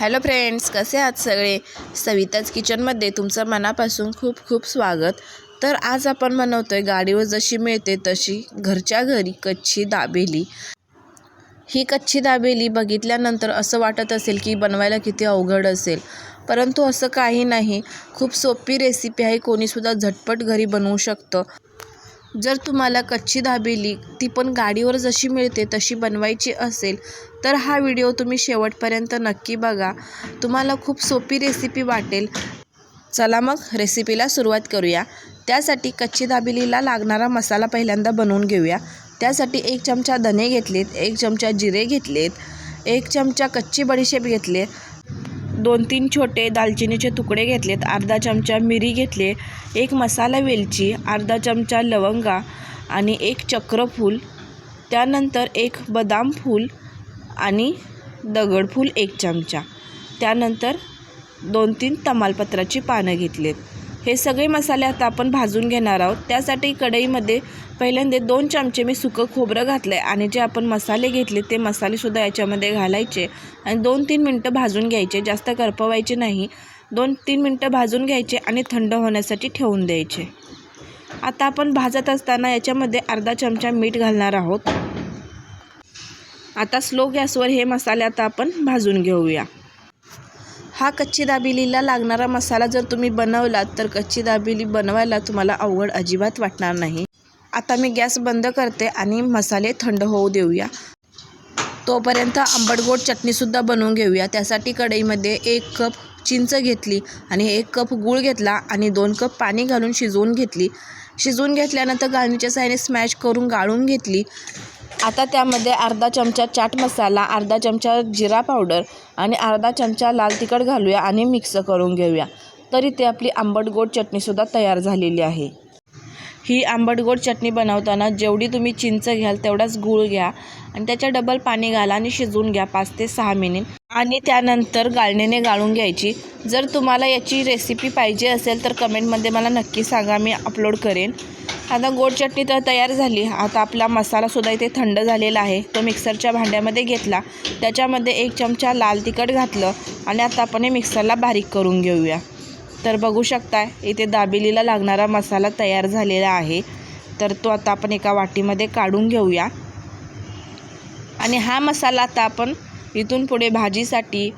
Hello friends कसे आहात सगळे? सविताज किचनमध्ये तुमचं मनापासून खूप खूप स्वागत. तर आज आपण बनवतो आहे गाडीवर जशी मिळते तशी घरच्या घरी कच्ची दाबेली. ही कच्ची दाबेली बघितल्यानंतर असं वाटत असेल की बनवायला किती अवघड असेल. परंतु असं काही नाही. खूप सोपी रेसिपी आहे. कोणीसुद्धा झटपट घरी बनवू शकतं. जर तुम्हाला कच्ची दाबेली ती पण गाडीवर जशी मिळते तशी बनवायची असेल तर हा व्हिडिओ तुम्ही शेवटपर्यंत नक्की बघा. तुम्हाला खूप सोपी रेसिपी वाटेल. चला मग रेसिपीला सुरुवात करूया. त्यासाठी कच्ची दाबेलीला लागणारा मसाला पहिल्यांदा बनवून घेऊया. त्यासाठी एक चमचा धने घेतलेत एक चमचा जिरे घेतलेत एक चमचा कच्ची बडीशेप घेतले दोन तीन छोटे दालचिनीचे तुकडे घेतलेत अर्धा चमचा मिरी घेतले एक मसाला वेलची अर्धा चमचा लवंगा आणि एक चक्रफूल त्यानंतर एक बदाम फूल आणि दगडफूल एक चमचा. त्यानंतर दोन तीन तमालपत्राची पानं घेतलीत. हे सगळे मसाले आता आपण भाजून घेणार आहोत. त्यासाठी कढईमध्ये पहिल्यांदा दोन चमचे मी सुकं खोबरं घातलं आहे आणि जे आपण मसाले घेतले ते मसालेसुद्धा याच्यामध्ये घालायचे आणि दोन तीन मिनटं भाजून घ्यायचे. जास्त करपवायचे नाही. दोन तीन मिनटं भाजून घ्यायचे आणि थंड होण्यासाठी ठेवून द्यायचे. आता आपण भाजत असताना याच्यामध्ये अर्धा चमचा मीठ घालणार आहोत. आता स्लो गॅसवर हे मसाले आता आपण भाजून घेऊया. हा कच्ची दाबेलीला लागणारा मसाला जर तुम्ही बनवलात तर कच्ची दाबेली बनवायला तुम्हाला अवघड अजिबात वाटणार नाही. आता मी गॅस बंद करते आणि मसाले थंड होऊ देऊया. तोपर्यंत आंबटगोड चटणीसुद्धा बनवून घेऊया. त्यासाठी कढईमध्ये एक कप चिंच घेतली आणि एक कप गूळ घेतला आणि दोन कप पाणी घालून शिजवून घेतली. शिजवून घेतल्यानंतर गाळणीच्या साहाय्याने स्मॅश करून गाळून घेतली. आता त्यामध्ये अर्धा चमचा चाट मसाला अर्धा चमचा जिरा पावडर आणि अर्धा चमचा लाल तिखट घालूया आणि मिक्स करून घेऊया. तरी ते आपली आंबट गोड चटणीसुद्धा तयार झालेली आहे. ही आंबट गोड चटणी बनवताना जेवढी तुम्ही चिंच घ्याल तेवढाच गूळ घ्या आणि त्याच्या डबल पाणी घाला आणि शिजवून घ्या पाच ते सहा मिनिट. आणि त्यानंतर गाळणीने गाळून घ्यायची. जर तुम्हाला याची रेसिपी पाहिजे असेल तर कमेंटमध्ये मला नक्की सांगा मी अपलोड करेन. आता गोड चटणी तर तयार झाली. आता आपला मसालासुद्धा इथे थंड झालेला आहे. तो मिक्सरच्या भांड्यामध्ये घेतला. त्याच्यामध्ये एक चमचा लाल तिखट घातलं आणि आता आपण हे मिक्सरला बारीक करून घेऊया. तर बघू शकताय इथे दाबेलीला लागणारा मसाला तयार झालेला आहे. तर तो आता आपण एका वाटीमध्ये काढून घेऊया. आणि हा मसाला आता आपण इथून पुढे भाजीसाठी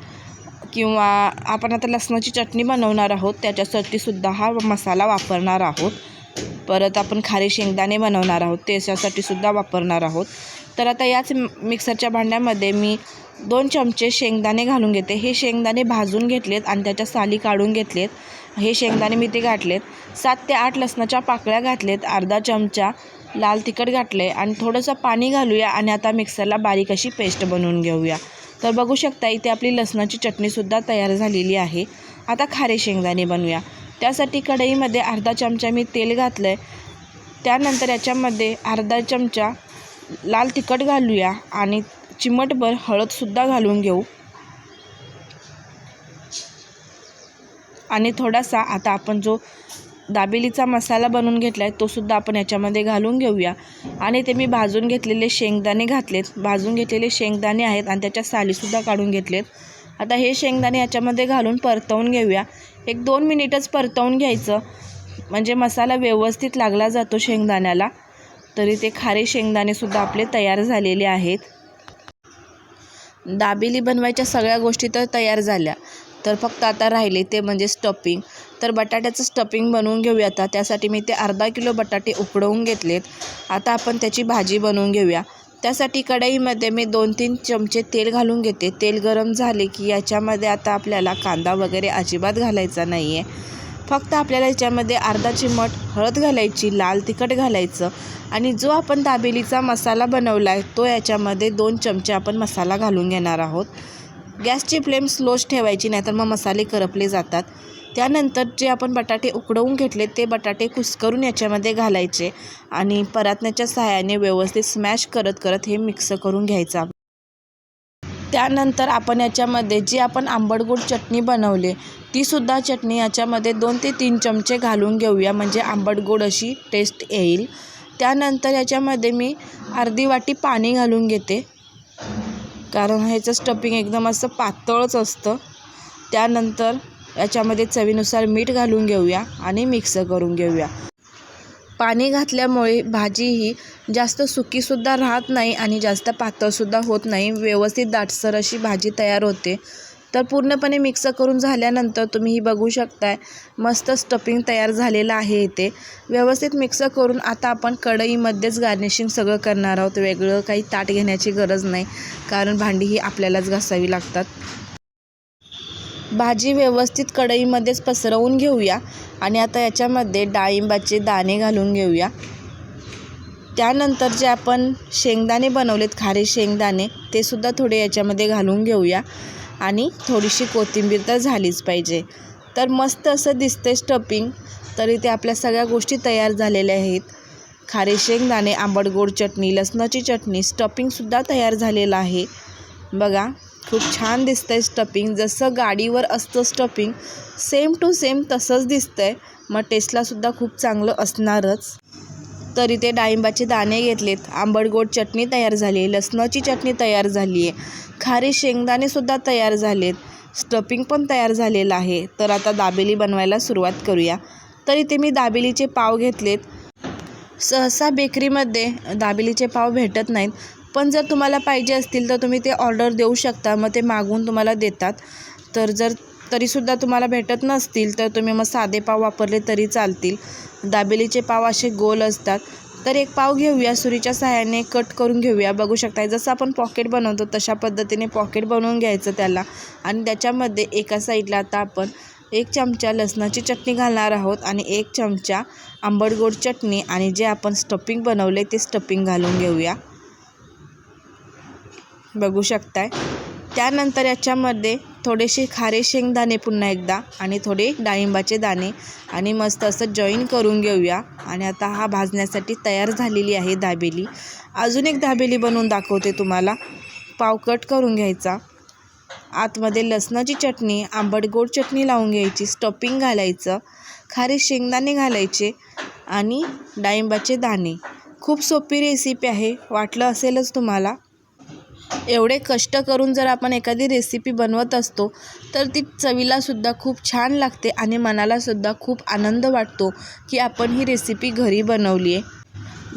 किंवा आपण आता लसणाची चटणी बनवणार आहोत. त्याच्यासाठी सुद्धा हा मसाला वापरणार आहोत. परत आपण खारे शेंगदाणे बनवणार आहोत त्याच्यासाठी सुद्धा वापरणार आहोत. तर आता याच मिक्सरच्या भांड्यामध्ये मी दोन चमचे शेंगदाणे घालून घेते. हे शेंगदाणे भाजून घेतलेत आणि त्याच्या साली काढून घेतलेत. हे शेंगदाणे मी ते घातलेत. सात ते आठ लसणाच्या पाकळ्या घातलेत. अर्धा चमचा लाल तिखट घातले आणि थोडंसं पाणी घालूया आणि आता मिक्सरला बारीक अशी पेस्ट बनवून घेऊया. तर बघू शकता इथे आपली लसणाची चटणीसुद्धा तयार झालेली आहे. आता खारे शेंगदाणे बनवूया. त्यासाठी कढईमध्ये अर्धा चमचा मी तेल घातलं आहे त्यानंतर याच्यामध्ये अर्धा चमचा लाल तिखट घालूया आणि चिमटभर हळदसुद्धा घालून घेऊ. आणि थोडासा आता आपण जो दाबेलीचा मसाला बनवून घेतला आहे तोसुद्धा आपण याच्यामध्ये घालून घेऊया. आणि ते मी भाजून घेतलेले शेंगदाणे घातलेत. भाजून घेतलेले शेंगदाणे आहेत आणि त्याच्या सालीसुद्धा काढून घेतलेत. आता हे शेंगदाणे याच्यामध्ये घालून परतवून घेऊया. एक दोन मिनिटच परतवून घ्यायचं. म्हणजे मसाला व्यवस्थित लागला जातो शेंगदाण्याला. तरी ते खारे शेंगदाणेसुद्धा आपले तयार झालेले आहेत. दाबेली बनवायच्या सगळ्या गोष्टी तर तयार झाल्या. तर फक्त आता राहिले ते म्हणजे स्टफिंग तर बटाट्याचं स्टफिंग बनवून घेऊया आता. त्यासाठी मी ते अर्धा किलो बटाटे उकडवून घेतलेत. आता आपण त्याची भाजी बनवून घेऊया. त्यासाठी कढईमध्ये मी दोन तीन चमचे तेल घालून घेते. तेल गरम झाले की याच्यामध्ये आता आपल्याला कांदा वगैरे अजिबात घालायचा नाही आहे फक्त आपल्याला याच्यामध्ये अर्धा चिमट हळद घालायची लाल तिखट घालायचं आणि जो आपण दाबेलीचा मसाला बनवला आहे तो याच्यामध्ये दोन चमचे आपण मसाला घालून घेणार आहोत. गॅसची फ्लेम स्लोच ठेवायची नाहीतर मग मसाले करपले जातात. त्यानंतर जे आपण बटाटे उकडवून घेतले ते बटाटे कुस्करून याच्यामध्ये घालायचे आणि परातण्याच्या सहाय्याने व्यवस्थित स्मॅश करत करत हे मिक्स करून घ्यायचा त्यानंतर आपण याच्यामध्ये जी आपण आंबटगोड चटणी बनवली तीसुद्धा चटणी याच्यामध्ये दोन ते तीन चमचे घालून घेऊया म्हणजे आंबट गोड अशी टेस्ट येईल. त्यानंतर याच्यामध्ये मी अर्धी वाटी पाणी घालून घेते कारण ह्याचं स्टफिंग एकदम असं पातळच असतं. त्यानंतर याच्यामध्ये चवीनुसार मीठ घालून घेऊया आणि मिक्स करून घेऊया. पाणी घातल्यामुळे भाजी ही जास्त सुकीसुद्धा राहत नाही आणि जास्त पातळसुद्धा होत नाही. व्यवस्थित दाटसर अशी भाजी तयार होते. तर पूर्णपणे मिक्स करून झाल्यानंतर तुम्ही ही बघू शकताय मस्त स्टफिंग तयार झालेलं आहे इथे. व्यवस्थित मिक्स करून आता आपण कढईमध्येच गार्निशिंग सगळं करणार आहोत. वेगळं काही ताट घेण्याची गरज नाही कारण भांडी ही आपल्यालाच घासावी लागतात. भाजी व्यवस्थित कढईमध्येच पसरवून घेऊया आणि आता याच्यामध्ये डाळिंबाचे दाणे घालून घेऊया. त्यानंतर जे आपण शेंगदाणे बनवलेत खारे शेंगदाणे ते सुद्धा थोडे याच्यामध्ये घालून घेऊया. आणि थोडीशी कोथिंबीर तर झालीच पाहिजे. तर मस्त असं दिसते स्टफिंग तर इथे आपल्या सगळ्या गोष्टी तयार झालेल्या आहेत. खारे शेंगदाणे आंबट गोड चटणी लसणाची चटणी स्टफिंगसुद्धा तयार झालेलं आहे. बघा खूप छान दिसतंय स्टफिंग जसं गाडीवर असतं स्टफिंग सेम टू सेम तसंच दिसतंय. मग टेस्टलासुद्धा खूप चांगलं असणारच. तर इथे डाळिंबाचे दाणे घेतलेत. आंबट गोड चटणी तयार झाली आहे लसणाची चटणी तयार झाली आहे खारे शेंगदाणेसुद्धा तयार झालेत. स्टपिंग पण तयार झालेलं आहे. तर आता दाबेली बनवायला सुरुवात करूया. तर इथे मी दाबेलीचे पाव घेतलेत. सहसा बेकरीमध्ये दाबेलीचे पाव भेटत नाहीत. पण जर तुम्हाला पाहिजे असतील तर तुम्ही ते ऑर्डर देऊ शकता मग ते मागून तुम्हाला देतात. तर जर तरीसुद्धा तुम्हाला भेटत नसतील तर तुम्ही मग साधे पाव वापरले तरी चालतील. दाबेलीचे पाव असे गोल असतात. तर एक पाव घेऊया सुरीच्या सहाय्याने कट करून घेऊया. बघू शकता जसं आपण पॉकेट बनवतो तशा पद्धतीने पॉकेट बनवून घ्यायचं त्याला. आणि त्याच्यामध्ये एका साईडला आता आपण एक चमचा लसणाची चटणी घालणार आहोत आणि एक चमचा आंबट गोड चटणी. आणि जे आपण स्टफिंग बनवले ते स्टफिंग घालून घेऊया. बघू शकताय. त्यानंतर याच्यामध्ये थोडेसे खारे शेंगदाणे पुन्हा एकदा आणि थोडे डाळिंबाचे दाणे आणि मस्त असं जॉईन करून घेऊया. आणि आता हा भाजण्यासाठी तयार झालेली आहे दाबेली. अजून एक दाबेली बनवून दाखवते तुम्हाला. पाव कट करून घ्यायचा. आतमध्ये लसणाची चटणी आंबट गोड चटणी लावून घ्यायची स्टॉपिंग घालायचं खारे शेंगदाणे घालायचे आणि डाळिंबाचे दाणे. खूप सोपी रेसिपी आहे. वाटलं असेलच तुम्हाला. एवढे कष्ट करून जर आपण एखादी रेसिपी बनवत असतो तर ती चवीलासुद्धा खूप छान लागते आणि मनालासुद्धा खूप आनंद वाटतो की आपण ही रेसिपी घरी बनवली आहे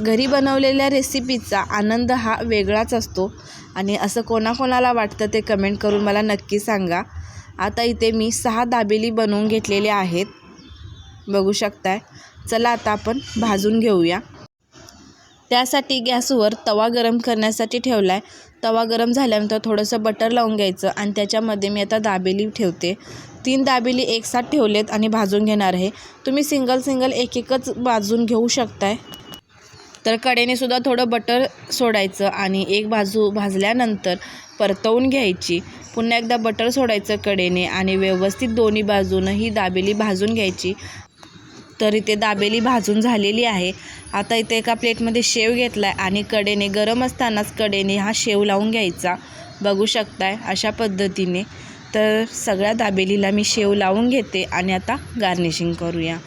घरी बनवलेल्या रेसिपीचा आनंद हा वेगळाच असतो आणि असं कोणाकोणाला वाटतं ते कमेंट करून मला नक्की सांगा. आता इथे मी सहा दाबेली बनवून घेतलेल्या आहेत. बघू शकताय. चला आता आपण भाजून घेऊया. त्यासाठी गॅसवर तवा गरम करण्यासाठी ठेवला आहे तवा गरम झाल्यानंतर थोडंसं बटर लावून घ्यायचं आणि त्याच्यामध्ये मी आता दाबेली ठेवते. तीन दाबेली एकसाथ ठेवलेत आणि भाजून घेणार आहे. तुम्ही सिंगल सिंगल एक एकच भाजून घेऊ शकताय. तर कडेने सुद्धा थोडं बटर सोडायचं आणि एक बाजू भाजल्यानंतर परतवून घ्यायची. पुन्हा एकदा बटर सोडायचं कडेने आणि व्यवस्थित दोन्ही बाजूनं ही दाबेली भाजून घ्यायची. तर इथे दाबेली भाजून झालेली आहे. आता इथे एका प्लेटमध्ये शेव घेतला आहे आणि कडेने गरम असतानाच कडेने हा शेव लावून घ्यायचा. बघू शकताय अशा पद्धतीने. तर सगळ्या दाबेलीला मी शेव लावून घेते आणि आता गार्निशिंग करूया.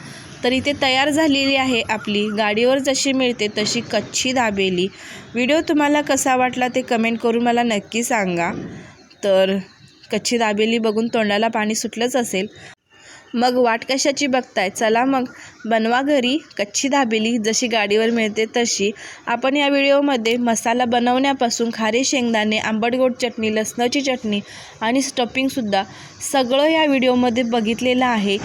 तर इथे तयार झालेली आहे आपली. गाडीवर जशी मिळते तशी कच्ची दाबेली. व्हिडिओ तुम्हाला कसा वाटला ते कमेंट करून मला नक्की सांगा. तर कच्ची दाबेली बघून तोंडाला पाणी सुटलंच असेल. मग वाट कशाची बघताय? चला मग. बनवा घरी. कच्ची दाबेली जशी गाडीवर मिळते तशी. आपण या व्हिडिओमध्ये मसाला बनवण्यापासून खारे शेंगदाणे आंबट गोड चटणी लसणाची चटणी आणि स्टफिंगसुद्धा सगळं या व्हिडिओमध्ये बघितलेलं आहे.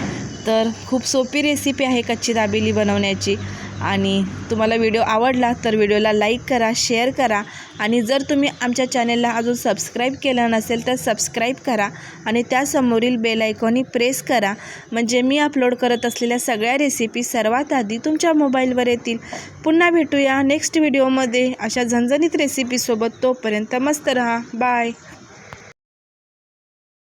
तर खूप सोपी रेसिपी आहे कच्ची दाबेली बनवण्याची. आणि तुम्हाला व्हिडिओ आवडला तर व्हिडिओला लाईक करा शेअर करा आणि जर तुम्ही आमच्या चॅनेलला अजून सबस्क्राईब केलं नसेल तर सबस्क्राईब करा आणि त्यासमोरील बेल आयकॉनही प्रेस करा. म्हणजे मी अपलोड करत असलेल्या सगळ्या रेसिपी सर्वात आधी तुमच्या मोबाईलवर येतील. पुन्हा भेटूया नेक्स्ट व्हिडिओमध्ये. अशा झणझणीत रेसिपीसोबत तोपर्यंत मस्त रहा. बाय.